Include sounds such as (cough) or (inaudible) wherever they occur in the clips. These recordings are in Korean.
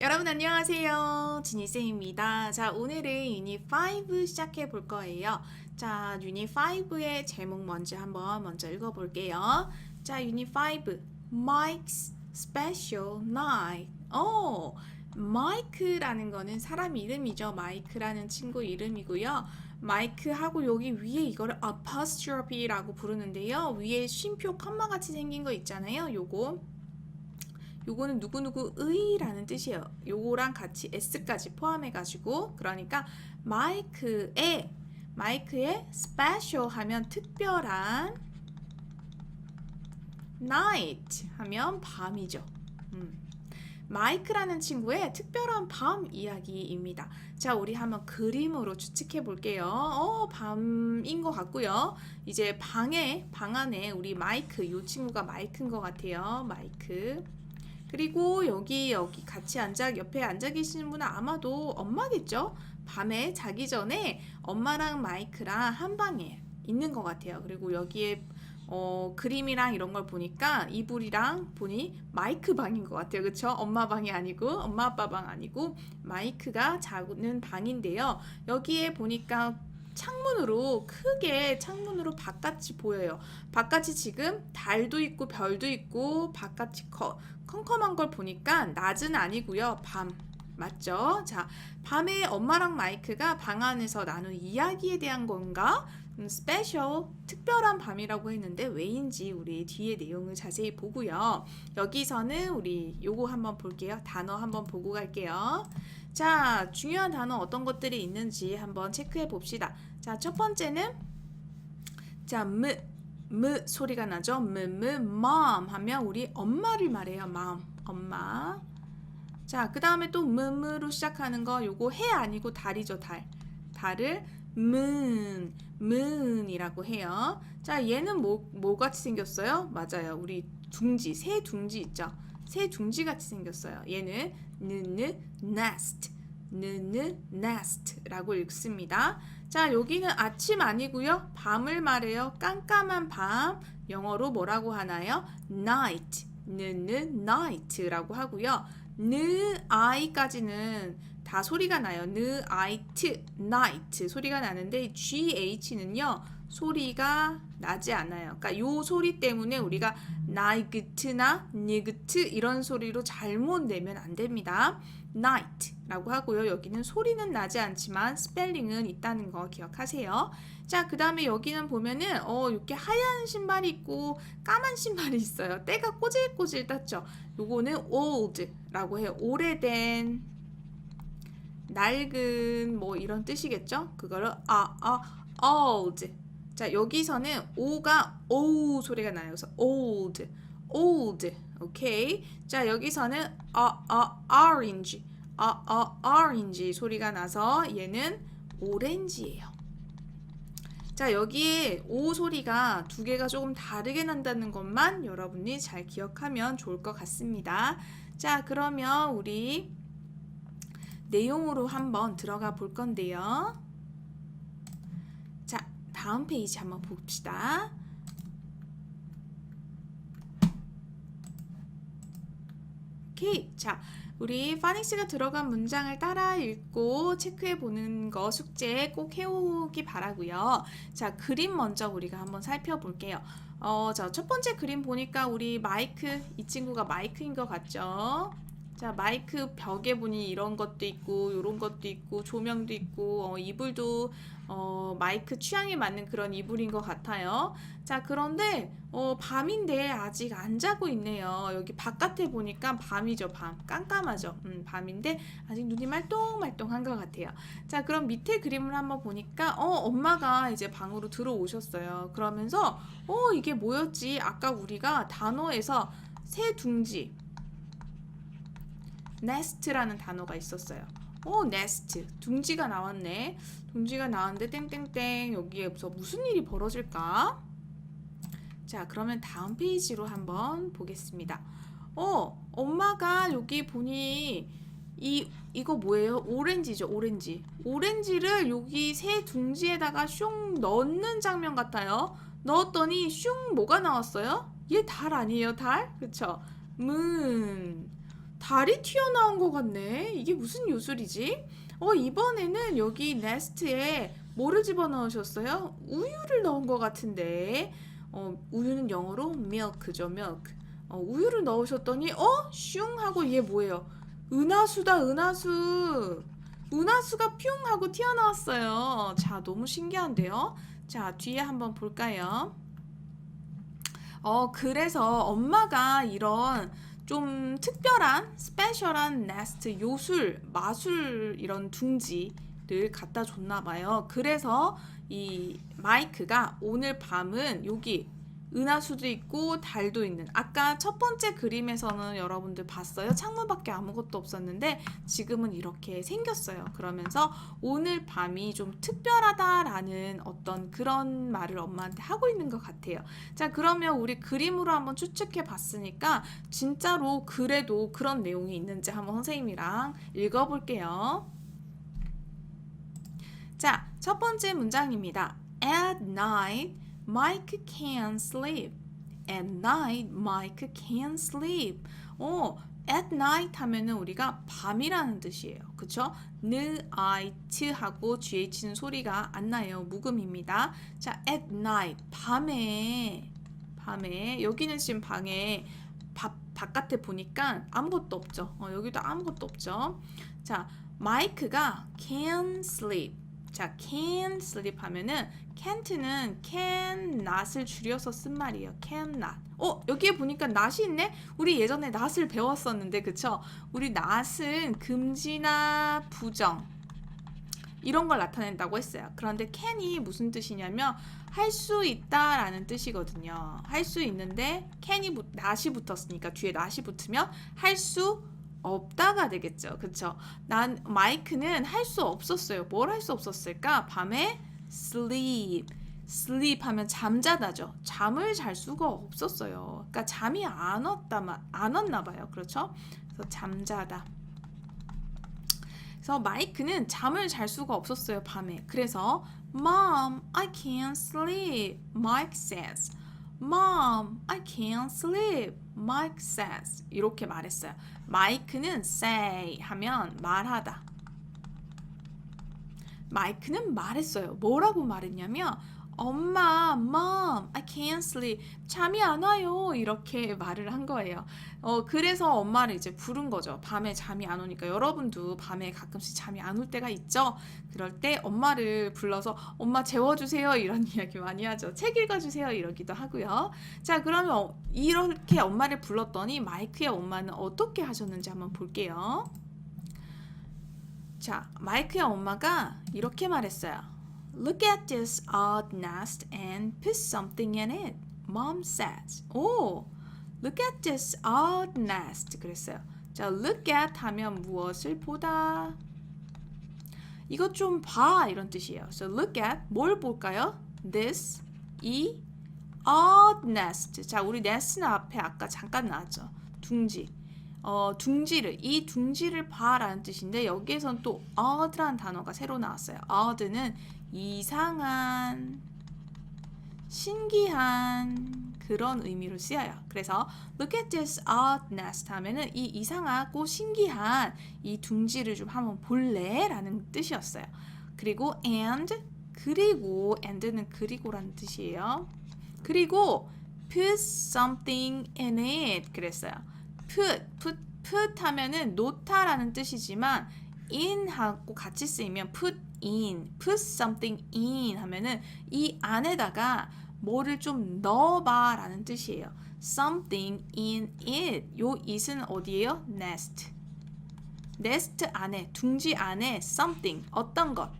여러분 안녕하세요. 지니쌤입니다. 자, 오늘은 유닛 5 시작해 볼 거예요. 자, 유닛 5의 제목 먼저 한번 먼저 읽어 볼게요. 자, 유닛 5 Mike's Special Night. 어, 마이크라는 거는 사람 이름이죠. 마이크라는 친구 이름이고요. 마이크하고 여기 위에 이거를 apostrophe라고 부르는데요. 위에 쉼표 컴마 같이 생긴 거 있잖아요. 요거 요거는 누구누구의라는 뜻이에요. 요거랑 같이 s까지 포함해 가지고 그러니까 마이크에 마이크에 special 하면 특별한 night 하면 밤이죠. 음. 마이크라는 친구의 특별한 밤 이야기입니다. 자, 우리 한번 그림으로 추측해 볼게요. 어, 밤인 것 같고요. 이제 방에 방 안에 우리 마이크 이 친구가 마이크인 것 같아요. 마이크. 그리고 여기 여기 같이 앉아 옆에 앉아 계시는 분은 아마도 엄마겠죠? 밤에 자기 전에 엄마랑 마이크랑 한 방에 있는 것 같아요. 그리고 여기에 어, 그림이랑 이런 걸 보니까 이불이랑 보니 마이크 방인 것 같아요. 그쵸? 엄마 방이 아니고, 엄마 아빠 방 아니고, 마이크가 자는 방인데요. 여기에 보니까 창문으로 크게 창문으로 바깥이 보여요. 바깥이 지금 달도 있고 별도 있고 바깥이 커, 컴컴한 걸 보니까 낮은 아니고요. 밤. 맞죠? 자, 밤에 엄마랑 마이크가 방 안에서 나눈 이야기에 대한 건가? 음, 스페셜, 특별한 밤이라고 했는데 왜인지 우리 뒤에 내용을 자세히 보고요. 여기서는 우리 요거 한번 볼게요. 단어 한번 보고 갈게요. 자, 중요한 단어 어떤 것들이 있는지 한번 체크해 봅시다. 자, 첫 번째는 자, 무, 무 소리가 나죠? 무, 무, mom 하면 우리 엄마를 말해요. mom, 엄마. 자, 그 다음에 또 무무로 시작하는 거 요거 해 아니고 달이죠, 달. 달을 moon, moon이라고 해요. 자, 얘는 뭐, 뭐 같이 생겼어요? 맞아요. 우리 둥지, 새 둥지 있죠? 새 둥지 같이 생겼어요. 얘는 느느 nest, 느느 nest라고 읽습니다. 자, 여기는 아침 아니고요. 밤을 말해요. 깜깜한 밤. 영어로 뭐라고 하나요? night. 느느 night라고 하고요. 느 아이까지는 다 소리가 나요. 느 아이트 night 소리가 나는데 GH는요. 소리가 나지 않아요. 그러니까 요 소리 때문에 우리가 나이그트나 니그트 이런 소리로 잘못 내면 안 됩니다. night라고 하고요. 여기는 소리는 나지 않지만 스펠링은 있다는 거 기억하세요. 자, 그 다음에 여기는 보면은 어 이렇게 하얀 신발이 있고 까만 신발이 있어요. 때가 꼬질꼬질 땄죠. 요거는 old라고 해요. 오래된 낡은 뭐 이런 뜻이겠죠? 그거를 아, 아, old. 자, 여기서는 오가 오 소리가 나요. 그래서 old, old. 오케이. 자, 여기서는 아, 아, orange, 아, 아, orange 소리가 나서 얘는 오렌지예요. 자, 여기에 오 소리가 두 개가 조금 다르게 난다는 것만 여러분이 잘 기억하면 좋을 것 같습니다. 자, 그러면 우리 내용으로 한번 들어가 볼 건데요. 자, 다음 페이지 한번 봅시다. 오케이. 자, 우리 파닉스가 들어간 문장을 따라 읽고 체크해 보는 거 숙제 꼭 해오기 바라고요. 자, 그림 먼저 우리가 한번 살펴볼게요. 어, 자, 첫 번째 그림 보니까 우리 마이크, 이 친구가 마이크인 것 같죠? 자, 마이크 벽에 보니 이런 것도 있고, 요런 것도 있고, 조명도 있고, 어, 이불도, 어, 마이크 취향에 맞는 그런 이불인 것 같아요. 자, 그런데, 어, 밤인데 아직 안 자고 있네요. 여기 바깥에 보니까 밤이죠, 밤. 깜깜하죠. 음, 밤인데 아직 눈이 말똥말똥한 것 같아요. 자, 그럼 밑에 그림을 한번 보니까, 어, 엄마가 이제 방으로 들어오셨어요. 그러면서, 어, 이게 뭐였지? 아까 우리가 단어에서 새 둥지, nest라는 단어가 있었어요. 오, nest. 둥지가 나왔네. 둥지가 나왔는데 땡땡땡 여기에서 무슨 일이 벌어질까? 자, 그러면 다음 페이지로 한번 보겠습니다. 어, 엄마가 여기 보니 이 이거 뭐예요? 오렌지죠, 오렌지. 오렌지를 여기 새 둥지에다가 슝 넣는 장면 같아요. 넣었더니 슝 뭐가 나왔어요? 얘 달 아니에요, 달? 그쵸? moon. 달이 튀어나온 것 같네. 이게 무슨 요술이지? 어, 이번에는 여기 네스트에 뭐를 집어넣으셨어요? 우유를 넣은 것 같은데. 어, 우유는 영어로 milk죠, milk. 어, 우유를 넣으셨더니, 어? 슝 하고 얘 뭐예요? 은하수다, 은하수. 은하수가 뿅 하고 튀어나왔어요. 자, 너무 신기한데요? 자, 뒤에 한번 볼까요? 어, 그래서 엄마가 이런 좀 특별한, 스페셜한 네스트, 요술, 마술 이런 둥지를 갖다 줬나 봐요. 그래서 이 마이크가 오늘 밤은 여기 은하수도 있고 달도 있는 아까 첫 번째 그림에서는 여러분들 봤어요. 창문밖에 아무것도 없었는데 지금은 이렇게 생겼어요. 그러면서 오늘 밤이 좀 특별하다라는 어떤 그런 말을 엄마한테 하고 있는 것 같아요. 자, 그러면 우리 그림으로 한번 추측해 봤으니까 진짜로 그래도 그런 내용이 있는지 한번 선생님이랑 읽어볼게요. 자, 첫 번째 문장입니다. At night, Mike can't sleep. At night, Mike can't sleep. 어, at night 하면은 우리가 밤이라는 뜻이에요. 그쵸? night 하고 GH는 소리가 안 나요. 묵음입니다. 자, at night. 밤에, 밤에. 여기는 지금 방에 바, 바깥에 보니까 아무것도 없죠. 어, 여기도 아무것도 없죠. 자, 마이크가 can sleep. 자, can sleep 하면은 can't는 can not을 줄여서 쓴 말이에요. can not. 어, 여기에 보니까 not이 있네? 우리 예전에 not을 배웠었는데, 그쵸? 우리 not은 금지나 부정. 이런 걸 나타낸다고 했어요. 그런데 can이 무슨 뜻이냐면 할 수 있다라는 뜻이거든요. 할 수 있는데 can이 부- not이 붙었으니까 뒤에 not이 붙으면 할수 없다가 되겠죠. 그쵸? 난 마이크는 할 수 없었어요. 뭘 할 수 없었을까? 밤에 sleep. sleep 하면 잠자다죠. 잠을 잘 수가 없었어요. 그러니까 잠이 안 왔다 마- 안 왔나 봐요. 그렇죠? 그래서 잠자다. 그래서 마이크는 잠을 잘 수가 없었어요, 밤에. 그래서 Mom, I can't sleep. Mike says. Mom, I can't sleep. Mike says. 이렇게 말했어요. 마이크는 say 하면 말하다. 마이크는 말했어요. 뭐라고 말했냐면 엄마, mom, I can't sleep. 잠이 안 와요. 이렇게 말을 한 거예요. 어, 그래서 엄마를 이제 부른 거죠. 밤에 잠이 안 오니까 여러분도 밤에 가끔씩 잠이 안 올 때가 있죠. 그럴 때 엄마를 불러서 엄마 재워주세요. 이런 (laughs) 이야기 많이 하죠. 책 읽어주세요. 이러기도 하고요. 자, 그러면 어, 이렇게 엄마를 불렀더니 마이크의 엄마는 어떻게 하셨는지 한번 볼게요. 자, 마이크의 엄마가 이렇게 말했어요. Look at this odd nest and put something in it. Mom says. 오, look at this odd nest. 그랬어요. 자, look at 하면 무엇을 보다. 이것 좀 봐. 이런 뜻이에요. So look at 뭘 볼까요? This 이 odd nest. 자, 우리 nest는 앞에 아까 잠깐 나왔죠. 둥지. 어, 둥지를 이 둥지를 봐라는 뜻인데 여기에선 또 odd라는 단어가 새로 나왔어요. odd는 이상한, 신기한 그런 의미로 쓰여요. 그래서 look at this odd nest 하면은 이 이상하고 신기한 이 둥지를 좀 한번 볼래라는 뜻이었어요. 그리고 and 그리고 and는 그리고라는 뜻이에요. 그리고 put something in it 그랬어요. put, put, put 하면은 놓다라는 뜻이지만 in 하고 같이 쓰이면 put in, put something in 하면은 이 안에다가 뭐를 좀 넣어봐 라는 뜻이에요. something in it. 요 it은 어디예요? nest. nest 안에, 둥지 안에 something, 어떤 것.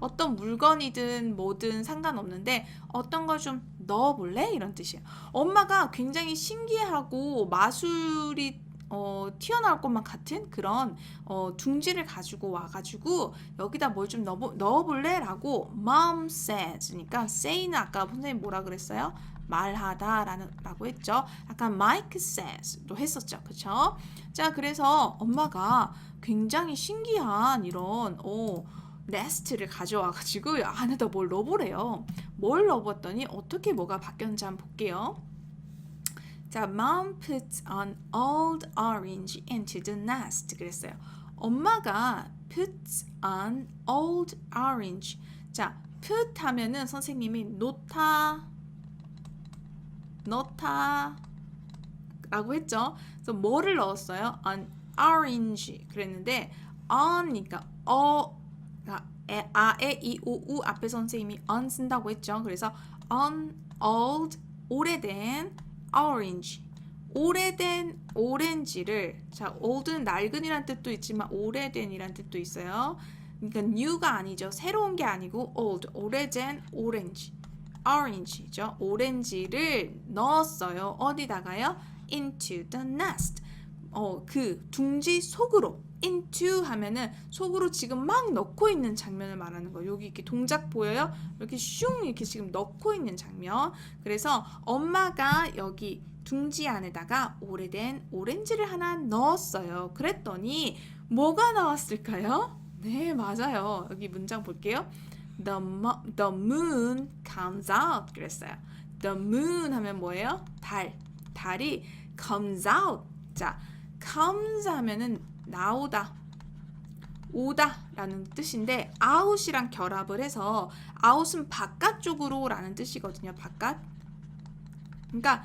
어떤 물건이든 뭐든 상관없는데 어떤 걸 좀 넣어볼래? 이런 뜻이에요. 엄마가 굉장히 신기하고 마술이 어, 튀어나올 것만 같은 그런 어, 둥지를 가지고 와가지고 여기다 뭘 좀 넣어, 넣어볼래? 라고 mom says 그러니까 say는 아까 선생님 뭐라 그랬어요? 말하다 라는, 라고 했죠. 약간 Mike says도 했었죠. 그쵸? 자 그래서 엄마가 굉장히 신기한 이런 어, nest를 가져와가지고 안에다 뭘 넣어보래요. 뭘 넣어봤더니 어떻게 뭐가 바뀌었는지 한번 볼게요. 자, mom puts an old orange into the nest. 그랬어요. 엄마가 puts an old orange. 자, put 하면은 선생님이 놓다, 넣다 라고 했죠. 그래서 뭐를 넣었어요? an orange 그랬는데 on이니까 어 그러니까 에, 아, 에, 이, 오, 우 앞에 선생님이 on 쓴다고 했죠. 그래서 on old 오래된 orange 오래된 오렌지를 자 old는 낡은이란 뜻도 있지만 오래된이란 뜻도 있어요. 그러니까 new가 아니죠. 새로운 게 아니고 old 오래된 오렌지 orange죠. 오렌지를 넣었어요. 어디다가요? into the nest. 어, 그 둥지 속으로 into 하면은 속으로 지금 막 넣고 있는 장면을 말하는 거예요. 여기 이렇게 동작 보여요? 이렇게 슝 이렇게 지금 넣고 있는 장면. 그래서 엄마가 여기 둥지 안에다가 오래된 오렌지를 하나 넣었어요. 그랬더니 뭐가 나왔을까요? 네, 맞아요. 여기 문장 볼게요. The, the moon comes out 그랬어요. The moon 하면 뭐예요? 달. 달이 comes out. 자, comes 하면은 나오다. 오다 라는 뜻인데 out이랑 결합을 해서 out은 바깥쪽으로 라는 뜻이거든요. 바깥. 그러니까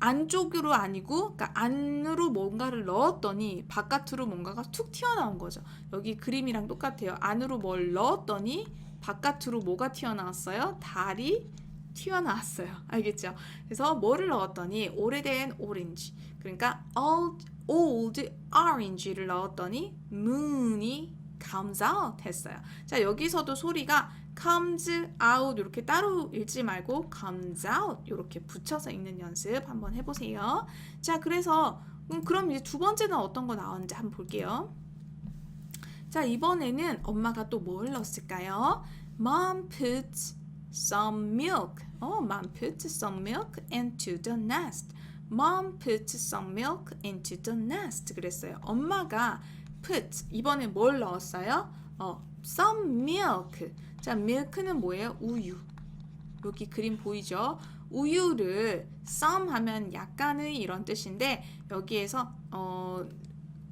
안쪽으로 아니고 그러니까 안으로 뭔가를 넣었더니 바깥으로 뭔가가 툭 튀어나온 거죠. 여기 그림이랑 똑같아요. 안으로 뭘 넣었더니 바깥으로 뭐가 튀어나왔어요? 달이 튀어나왔어요. 알겠죠? 그래서 뭐를 넣었더니 오래된 오렌지. 그러니까 old, old orange를 넣었더니 moon이 comes out 했어요. 자, 여기서도 소리가 comes out 이렇게 따로 읽지 말고 comes out 이렇게 붙여서 읽는 연습 한번 해보세요. 자, 그래서 음, 그럼 이제 두 번째는 어떤 거 나왔는지 한번 볼게요. 자, 이번에는 엄마가 또 뭘 넣었을까요? Mom puts some milk. 어, Mom puts some milk into the nest. Mom puts some milk into the nest. 그랬어요. 엄마가 put 이번에 뭘 넣었어요? 어, some milk. 자, milk는 뭐예요? 우유. 여기 그림 보이죠? 우유를 some 하면 약간의 이런 뜻인데 여기에서 어,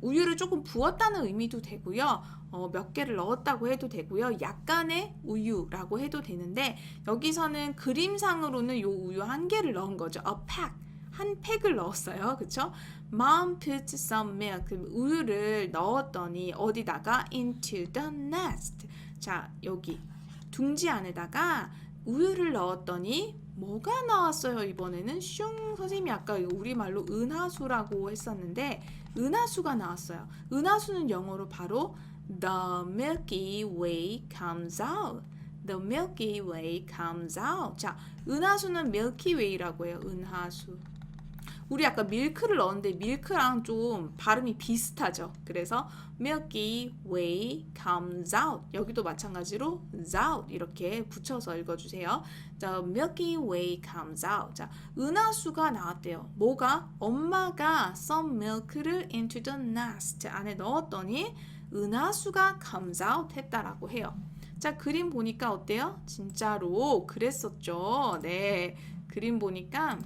우유를 조금 부었다는 의미도 되고요. 어, 몇 개를 넣었다고 해도 되고요. 약간의 우유라고 해도 되는데 여기서는 그림상으로는 요 우유 한 개를 넣은 거죠. A pack. 한 팩을 넣었어요. 그쵸? Mom put some milk. 그 우유를 넣었더니 어디다가 into the nest. 자, 여기 둥지 안에다가 우유를 넣었더니 뭐가 나왔어요? 이번에는 슝 선생님이 아까 우리말로 은하수라고 했었는데 은하수가 나왔어요. 은하수는 영어로 바로 The Milky Way comes out. The Milky Way comes out. 자, 은하수는 Milky Way라고 해요. 은하수. 우리 아까 밀크를 넣었는데 밀크랑 좀 발음이 비슷하죠. 그래서 Milky Way comes out. 여기도 마찬가지로 out 이렇게 붙여서 읽어주세요. The Milky Way comes out. 자, 은하수가 나왔대요. 뭐가? 엄마가 some milk를 into the nest 안에 넣었더니 은하수가 comes out 했다라고 해요. 자, 그림 보니까 어때요? 진짜로 그랬었죠. 네. 그림 보니까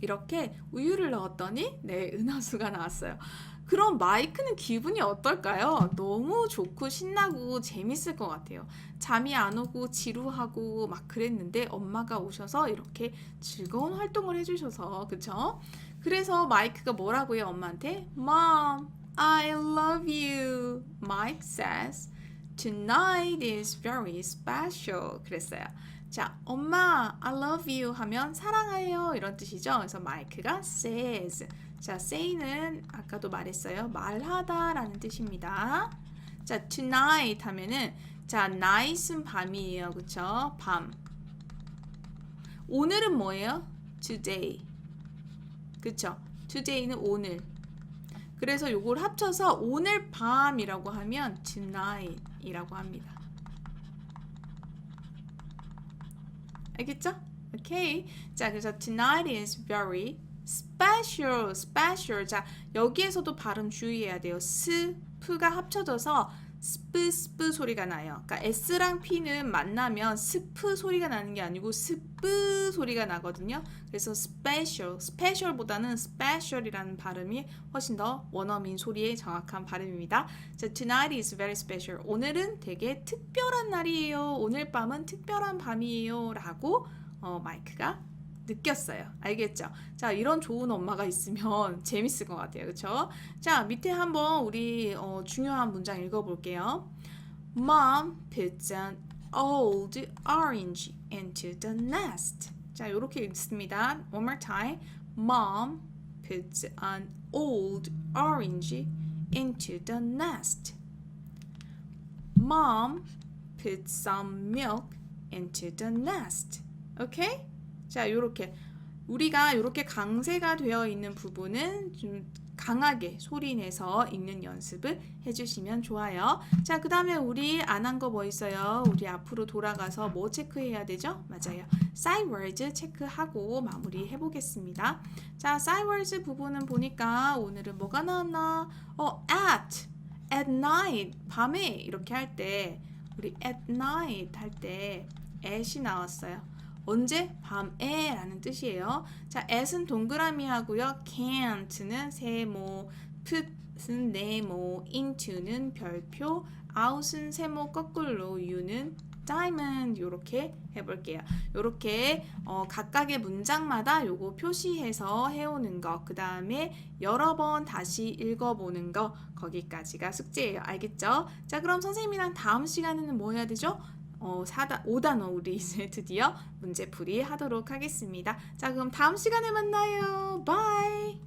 이렇게 우유를 넣었더니 네, 은하수가 나왔어요. 그럼 마이크는 기분이 어떨까요? 너무 좋고 신나고 재밌을 것 같아요. 잠이 안 오고 지루하고 막 그랬는데 엄마가 오셔서 이렇게 즐거운 활동을 해주셔서 그쵸? 그래서 마이크가 뭐라고 해요 엄마한테? Mom, I love you. Mike says, Tonight is very special. 그랬어요. 자, 엄마, I love you 하면 사랑해요 이런 뜻이죠. 그래서 마이크가 says. 자, say는 아까도 말했어요. 말하다라는 뜻입니다. 자, tonight 하면은 자, night은 밤이에요. 그쵸? 밤. 오늘은 뭐예요? today. 그쵸? today는 오늘. 그래서 요걸 합쳐서 오늘 밤이라고 하면 tonight이라고 합니다. 알겠죠? 오케이. 자, 그래서 tonight is very special, special. 자, 여기에서도 발음 주의해야 돼요. 스, 프가 합쳐져서 스프 스프 소리가 나요. 그러니까 S랑 P는 만나면 스프 소리가 나는 게 아니고 스프 소리가 나거든요. 그래서 special, special보다는 special이라는 발음이 훨씬 더 원어민 소리의 정확한 발음입니다. 자, tonight is very special. 오늘은 되게 특별한 날이에요. 오늘 밤은 특별한 밤이에요 라고 어, 마이크가 느꼈어요. 알겠죠? 자, 이런 좋은 엄마가 있으면 재밌을 것 같아요. 그렇죠? 자, 밑에 한번 우리 어, 중요한 문장 읽어볼게요. Mom puts an old orange into the nest. 자, 이렇게 읽습니다. One more time. Mom puts an old orange into the nest. Mom puts some milk into the nest. 오케이? 자, 요렇게 우리가 이렇게 강세가 되어 있는 부분은 좀 강하게 소리 내서 읽는 연습을 해주시면 좋아요. 자, 그 다음에 우리 안 한 거 뭐 있어요? 우리 앞으로 돌아가서 뭐 체크해야 되죠? 맞아요. sidewords 체크하고 마무리 해보겠습니다. 자, sidewords 부분은 보니까 오늘은 뭐가 나왔나? 어, at, at night, 밤에 이렇게 할 때, 우리 at night 할 때 at이 나왔어요. 언제? 밤에 라는 뜻이에요. 자, at은 동그라미 하고요. can't는 세모, put은 네모, into는 별표, out은 세모 거꾸로, you는 diamond 이렇게 해볼게요. 이렇게 어, 각각의 문장마다 요거 표시해서 해오는 거, 그 다음에 여러 번 다시 읽어보는 거, 거기까지가 숙제예요. 알겠죠? 자, 그럼 선생님이랑 다음 시간에는 뭐 해야 되죠? 어, 4단, 5단어 우리 이제 (laughs) 드디어 문제 풀이 하도록 하겠습니다. 자, 그럼 다음 시간에 만나요. 바이!